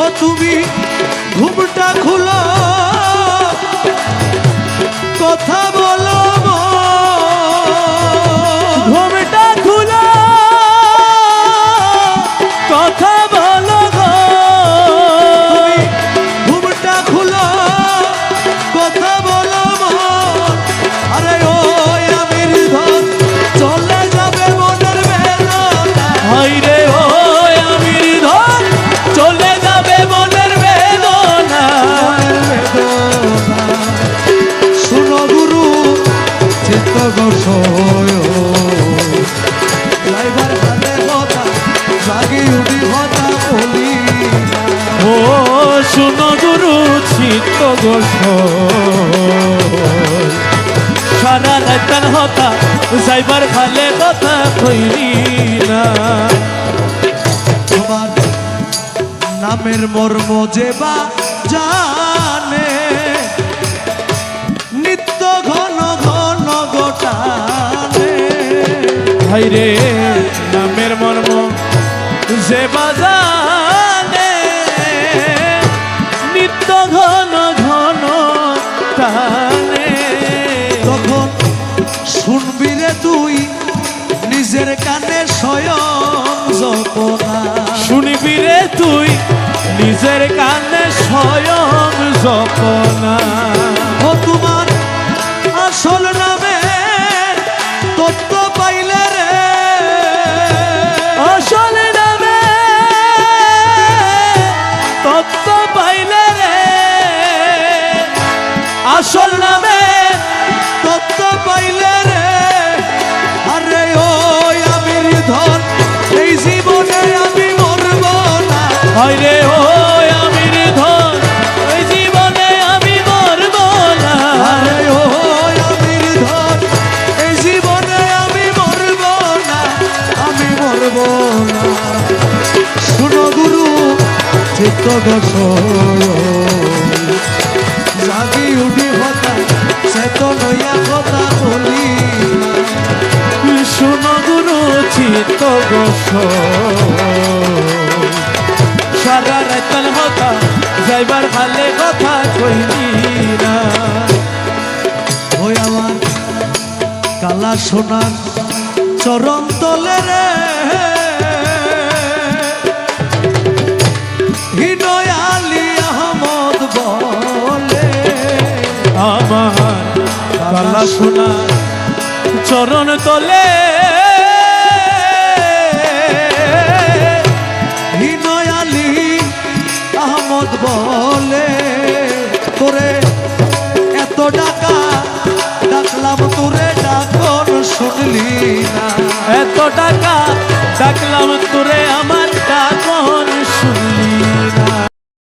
ও তুমি ঘুমটা খুলো। কথা বলো। ও শুনো গুরু চিত্ত গোস সারা রাতান হতা যাইবার খালে কথা কইলি না। তোমার নামের মর্ম যে বা জানে হাইরে, নামের মর্ম যে বাজানে। নিত্য ঘন ঘন টানে। তখন শুনবি রে তুই নিজের কানে স্বয়ং জপনা। শুনিবি রে তুই নিজের কানে স্বয়ং জপনা। আসল নামে তত্ত্ব পাইলে রে। আরে ও আমির ধন এই জীবনে আমি মরব না। ধন ওই জীবনে আমি মরব না। আরে ও আমির ধন এই জীবনে আমি মরব না। আমি মরব না। শুনো গুরু চিত্ত কথা বলি। শুন গুরু চিত্ত গোস সারা রাতন হতা যাইবার হালে কথা কইলি না। ওই আমার কালা সোনার চরণ তলে রে। হিনয় আলী আহমদ বলে, আমার কালা সোনা চরণ তলে। বলে, তোরে এত ডাকা, ডাকলাম তোরে, ডাকন শুনলি না। এত টাকা ডাকলাম